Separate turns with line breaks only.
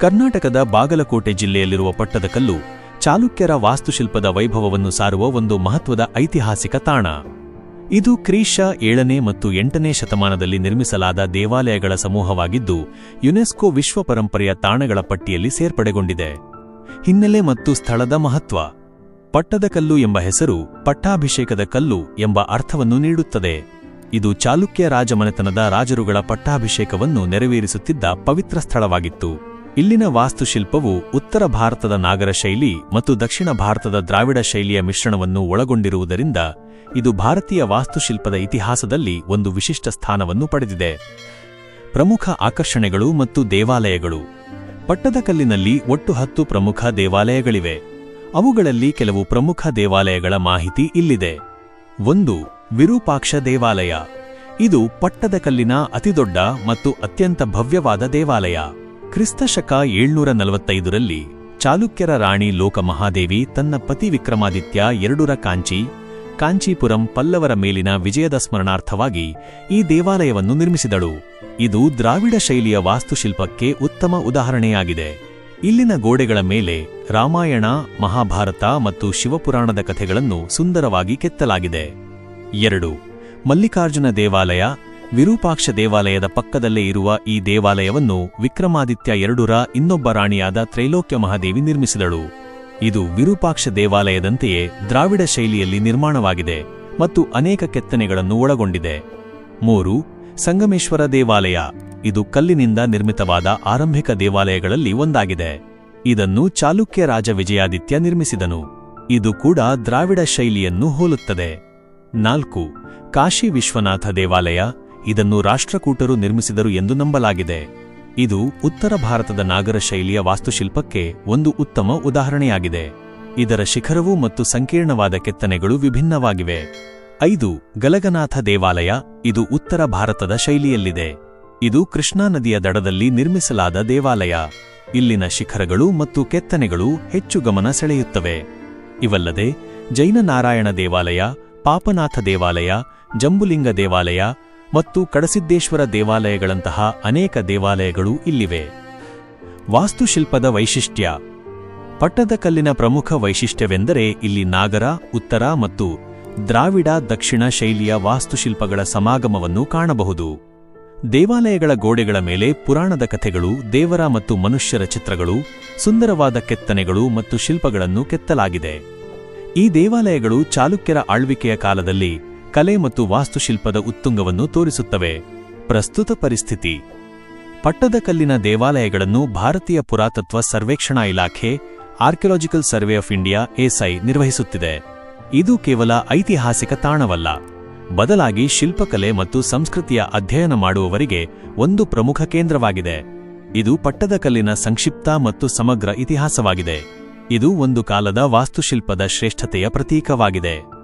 ಕರ್ನಾಟಕದ ಬಾಗಲಕೋಟೆ ಜಿಲ್ಲೆಯಲ್ಲಿರುವ ಪಟ್ಟದಕಲ್ಲು ಚಾಲುಕ್ಯರ ವಾಸ್ತುಶಿಲ್ಪದ ವೈಭವವನ್ನು ಸಾರುವ ಒಂದು ಮಹತ್ವದ ಐತಿಹಾಸಿಕ ತಾಣ. ಇದು ಕ್ರೀಶ ಏಳನೇ ಮತ್ತು ಎಂಟನೇ ಶತಮಾನದಲ್ಲಿ ನಿರ್ಮಿಸಲಾದ ದೇವಾಲಯಗಳ ಸಮೂಹವಾಗಿದ್ದು, ಯುನೆಸ್ಕೋ ವಿಶ್ವ ಪರಂಪರೆಯ ತಾಣಗಳ ಪಟ್ಟಿಯಲ್ಲಿ ಸೇರ್ಪಡೆಗೊಂಡಿದೆ. ಹಿನ್ನೆಲೆ ಮತ್ತು ಸ್ಥಳದ ಮಹತ್ವ. ಪಟ್ಟದಕಲ್ಲು ಎಂಬ ಹೆಸರು ಪಟ್ಟಾಭಿಷೇಕದ ಕಲ್ಲು ಎಂಬ ಅರ್ಥವನ್ನು ನೀಡುತ್ತದೆ. ಇದು ಚಾಲುಕ್ಯ ರಾಜಮನೆತನದ ರಾಜರುಗಳ ಪಟ್ಟಾಭಿಷೇಕವನ್ನು ನೆರವೇರಿಸುತ್ತಿದ್ದ ಪವಿತ್ರ ಸ್ಥಳವಾಗಿತ್ತು. ಇಲ್ಲಿನ ವಾಸ್ತುಶಿಲ್ಪವು ಉತ್ತರ ಭಾರತದ ನಾಗರ ಶೈಲಿ ಮತ್ತು ದಕ್ಷಿಣ ಭಾರತದ ದ್ರಾವಿಡ ಶೈಲಿಯ ಮಿಶ್ರಣವನ್ನು ಒಳಗೊಂಡಿರುವುದರಿಂದ ಇದು ಭಾರತೀಯ ವಾಸ್ತುಶಿಲ್ಪದ ಇತಿಹಾಸದಲ್ಲಿ ಒಂದು ವಿಶಿಷ್ಟ ಸ್ಥಾನವನ್ನು ಪಡೆದಿದೆ. ಪ್ರಮುಖ ಆಕರ್ಷಣೆಗಳು ಮತ್ತು ದೇವಾಲಯಗಳು. ಪಟ್ಟದಕಲ್ಲಿನಲ್ಲಿ ಒಟ್ಟು ಹತ್ತು ಪ್ರಮುಖ ದೇವಾಲಯಗಳಿವೆ. ಅವುಗಳಲ್ಲಿ ಕೆಲವು ಪ್ರಮುಖ ದೇವಾಲಯಗಳ ಮಾಹಿತಿ ಇಲ್ಲಿದೆ. ಒಂದು, ವಿರೂಪಾಕ್ಷ ದೇವಾಲಯ. ಇದು ಪಟ್ಟದಕಲ್ಲಿನ ಅತಿದೊಡ್ಡ ಮತ್ತು ಅತ್ಯಂತ ಭವ್ಯವಾದ ದೇವಾಲಯ. ಕ್ರಿಸ್ತಶಕ ಏಳ್ನೂರ ನಲವತ್ತೈದರಲ್ಲಿ ಚಾಲುಕ್ಯರ ರಾಣಿ ಲೋಕಮಹಾದೇವಿ ತನ್ನ ಪತಿ ವಿಕ್ರಮಾದಿತ್ಯ ಎರಡುರ ಕಾಂಚಿ, ಕಾಂಚೀಪುರಂ ಪಲ್ಲವರ ಮೇಲಿನ ವಿಜಯದ ಸ್ಮರಣಾರ್ಥವಾಗಿ ಈ ದೇವಾಲಯವನ್ನು ನಿರ್ಮಿಸಿದಳು. ಇದು ದ್ರಾವಿಡ ಶೈಲಿಯ ವಾಸ್ತುಶಿಲ್ಪಕ್ಕೆ ಉತ್ತಮ ಉದಾಹರಣೆಯಾಗಿದೆ. ಇಲ್ಲಿನ ಗೋಡೆಗಳ ಮೇಲೆ ರಾಮಾಯಣ, ಮಹಾಭಾರತ ಮತ್ತು ಶಿವಪುರಾಣದ ಕಥೆಗಳನ್ನು ಸುಂದರವಾಗಿ ಕೆತ್ತಲಾಗಿದೆ. ಎರಡು, ಮಲ್ಲಿಕಾರ್ಜುನ ದೇವಾಲಯ ವಿರೂಪಾಕ್ಷ ದೇವಾಲಯದ ಪಕ್ಕದಲ್ಲೇ ಇರುವ ಈ ದೇವಾಲಯವನ್ನು ವಿಕ್ರಮಾದಿತ್ಯ ಎರಡುರ ಇನ್ನೊಬ್ಬ ರಾಣಿಯಾದ ತ್ರೈಲೋಕ್ಯ ಮಹಾದೇವಿ ನಿರ್ಮಿಸಿದಳು. ಇದು ವಿರೂಪಾಕ್ಷ ದೇವಾಲಯದಂತೆಯೇ ದ್ರಾವಿಡ ಶೈಲಿಯಲ್ಲಿ ನಿರ್ಮಾಣವಾಗಿದೆ ಮತ್ತು ಅನೇಕ ಕೆತ್ತನೆಗಳನ್ನು ಒಳಗೊಂಡಿದೆ. ಮೂರು, ಸಂಗಮೇಶ್ವರ ದೇವಾಲಯ. ಇದು ಕಲ್ಲಿನಿಂದ ನಿರ್ಮಿತವಾದ ಆರಂಭಿಕ ದೇವಾಲಯಗಳಲ್ಲಿ ಒಂದಾಗಿದೆ. ಇದನ್ನು ಚಾಲುಕ್ಯ ರಾಜ ವಿಜಯಾದಿತ್ಯ ನಿರ್ಮಿಸಿದನು. ಇದು ಕೂಡ ದ್ರಾವಿಡ ಶೈಲಿಯನ್ನು ಹೋಲುತ್ತದೆ. ನಾಲ್ಕು, ಕಾಶಿ ವಿಶ್ವನಾಥ ದೇವಾಲಯ. ಇದನ್ನು ರಾಷ್ಟ್ರಕೂಟರು ನಿರ್ಮಿಸಿದರು ಎಂದು ನಂಬಲಾಗಿದೆ. ಇದು ಉತ್ತರ ಭಾರತದ ನಾಗರ ಶೈಲಿಯ ವಾಸ್ತುಶಿಲ್ಪಕ್ಕೆ ಒಂದು ಉತ್ತಮ ಉದಾಹರಣೆಯಾಗಿದೆ. ಇದರ ಶಿಖರವು ಮತ್ತು ಸಂಕೀರ್ಣವಾದ ಕೆತ್ತನೆಗಳು ವಿಭಿನ್ನವಾಗಿವೆ. ಐದು, ಗಲಗನಾಥ ದೇವಾಲಯ, ಇದು ಉತ್ತರ ಭಾರತದ ಶೈಲಿಯಲ್ಲಿದೆ. ಇದು ಕೃಷ್ಣಾ ನದಿಯ ದಡದಲ್ಲಿ ನಿರ್ಮಿಸಲಾದ ದೇವಾಲಯ. ಇಲ್ಲಿನ ಶಿಖರಗಳು ಮತ್ತು ಕೆತ್ತನೆಗಳು ಹೆಚ್ಚು ಗಮನ ಸೆಳೆಯುತ್ತವೆ. ಇವಲ್ಲದೆ ಜೈನ ನಾರಾಯಣ ದೇವಾಲಯ, ಪಾಪನಾಥ ದೇವಾಲಯ, ಜಂಬುಲಿಂಗ ದೇವಾಲಯ ಮತ್ತು ಕಡಸಿದ್ದೇಶ್ವರ ದೇವಾಲಯಗಳಂತಹ ಅನೇಕ ದೇವಾಲಯಗಳು ಇಲ್ಲಿವೆ. ವಾಸ್ತುಶಿಲ್ಪದ ವೈಶಿಷ್ಟ್ಯ. ಪಟ್ಟದಕಲ್ಲಿನ ಪ್ರಮುಖ ವೈಶಿಷ್ಟ್ಯವೆಂದರೆ ಇಲ್ಲಿ ನಾಗರ, ಉತ್ತರ ಮತ್ತು ದ್ರಾವಿಡ ದಕ್ಷಿಣ ಶೈಲಿಯ ವಾಸ್ತುಶಿಲ್ಪಗಳ ಸಮಾಗಮವನ್ನು ಕಾಣಬಹುದು. ದೇವಾಲಯಗಳ ಗೋಡೆಗಳ ಮೇಲೆ ಪುರಾಣದ ಕಥೆಗಳು, ದೇವರ ಮತ್ತು ಮನುಷ್ಯರ ಚಿತ್ರಗಳು, ಸುಂದರವಾದ ಕೆತ್ತನೆಗಳು ಮತ್ತು ಶಿಲ್ಪಗಳನ್ನು ಕೆತ್ತಲಾಗಿದೆ. ಈ ದೇವಾಲಯಗಳು ಚಾಲುಕ್ಯರ ಆಳ್ವಿಕೆಯ ಕಾಲದಲ್ಲಿ ಕಲೆ ಮತ್ತು ವಾಸ್ತುಶಿಲ್ಪದ ಉತ್ತುಂಗವನ್ನು ತೋರಿಸುತ್ತವೆ. ಪ್ರಸ್ತುತ ಪರಿಸ್ಥಿತಿ. ಪಟ್ಟದಕಲ್ಲಿನ ದೇವಾಲಯಗಳನ್ನು ಭಾರತೀಯ ಪುರಾತತ್ವ ಸರ್ವೇಕ್ಷಣಾ ಇಲಾಖೆ, archaeological survey of India, SI, ನಿರ್ವಹಿಸುತ್ತಿದೆ. ಇದು ಕೇವಲ ಐತಿಹಾಸಿಕ ತಾಣವಲ್ಲ. ಬದಲಾಗಿ ಶಿಲ್ಪಕಲೆ ಮತ್ತು ಸಂಸ್ಕೃತಿಯ ಅಧ್ಯಯನ ಮಾಡುವವರಿಗೆ ಒಂದು ಪ್ರಮುಖ ಕೇಂದ್ರವಾಗಿದೆ. ಇದು ಪಟ್ಟದಕಲ್ಲಿನ ಸಂಕ್ಷಿಪ್ತ ಮತ್ತು ಸಮಗ್ರ ಇತಿಹಾಸವಾಗಿದೆ. ಇದು ಒಂದು ಕಾಲದ ವಾಸ್ತುಶಿಲ್ಪದ ಶ್ರೇಷ್ಠತೆಯ ಪ್ರತೀಕವಾಗಿದೆ.